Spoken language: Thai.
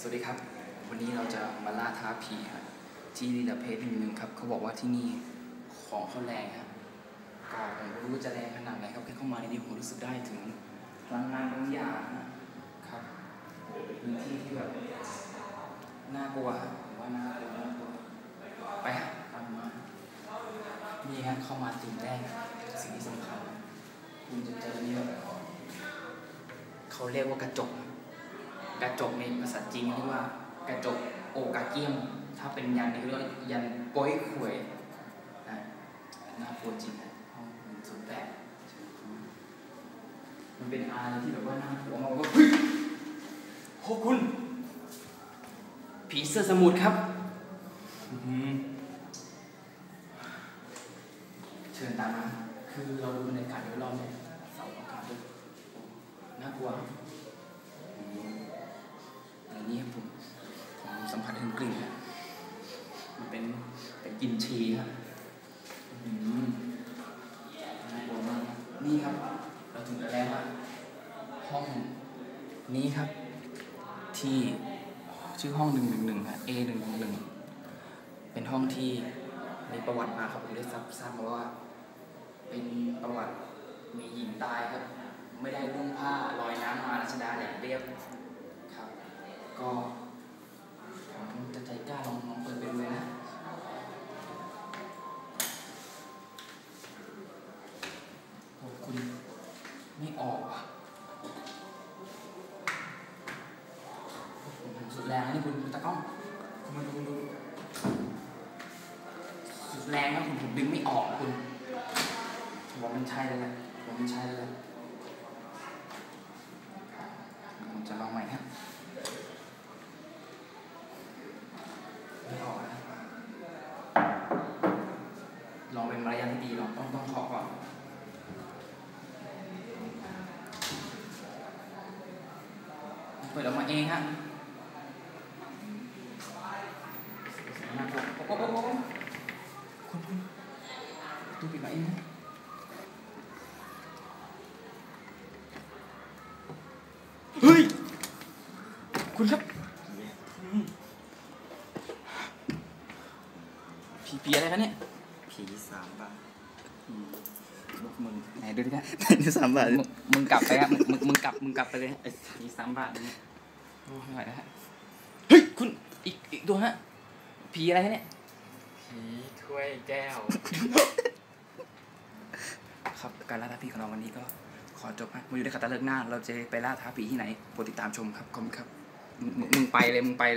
สวัสดีครับ วันนี้เราจะมาล่าท้าผีครับที่ลีลเพจหนึ่งหนึ่งครับเขาบอกว่าที่นี่ของเขาแรงครับก็ผมไม่รู้จะแรงขนาดไหนครับแค่เข้ามาในนี้ผมรู้สึกได้ถึงพลังงานบางอย่างนะครับเป็นพื้นที่ที่แบบน่ากลัวผมว่าน่ากลัวน่ากลัวไปตามมานี่ฮะเข้ามาสิ่งแรกสิ่งที่สำคัญคุณจะเจอนี่แบบเขาเรียกว่ากระจก กระจกในภาษาจีนเรียกว่ากระจกโอกาเกียม ถ้าเป็นยันนี่เรียกว่ายันโป้ยขวยนะน่ากลัวจริงนะห้องหนึ่งศูนย์แปดมันเป็นอะไรที่แบบว่าน่ากลัวมากว่าเฮ้ยโหคุณ ผีเสื้อสมุทรครับเชิญตามมาคือเราดูบรรยากาศโดยรอบเนี่ยเสาอากาศด้วยน่ากลัว สัมผัสถึงกลิ่นมันเป็นเป็นกลิ่นชีครับน่ากลัวมากนี่ครับ เราถึงแล้วว่าห้องนี้ครับ ที่ชื่อห้องหนึ่งหนึ่งหนึ่งฮะ A หนึ่งหนึ่งหนึ่งเป็นห้องที่มีประวัติมาครับผมได้ทราบทราบมาว่า เป็นประวัติมีหญิงตายครับ ไม่ได้นุ่งผ้าลอยน้ำมารัชดาอย่างเรียบครับ ก็ ออกสุดแรงนี่คุณคุณตะก้องคุณมาดูคุณดูสุดแรงนะคุณผมดึงไม่ออกคุณผมว่ามันใช่แล้วแหละผมว่ามันใช่แล้วแหละผมจะลองใหม่นะไม่ออกนะลองเป็นมารยาทที่ดีลองต้องต้องขอก่อน เปิดออกมาเองฮะโอ้โหคุณดูปิดมาเองนะเฮ้ย คุณครับผีผีอะไรคะเนี่ยผีสามบาท มึงไหนดูดิครับนี่สามบาทมึงมึงกลับไปครับมึงมึงมึงกลับมึงกลับไปเลยไอ้ผีสามบาทนี่โอ้ไม่ไหวแล้วฮะเฮ้ยคุณอีกอีกตัวฮะผีอะไรคะเนี่ยผีถ้วยแก้ว ครับการล่าท้าผีของเราวันนี้ก็ขอจบฮะมาอยู่ในขัตฤกษ์หน้า เราจะไปล่าท้าผีที่ไหนโปรดติดตามชมครับขอบคุณครับมึงมึงมึงไปเลยมึงไปเลย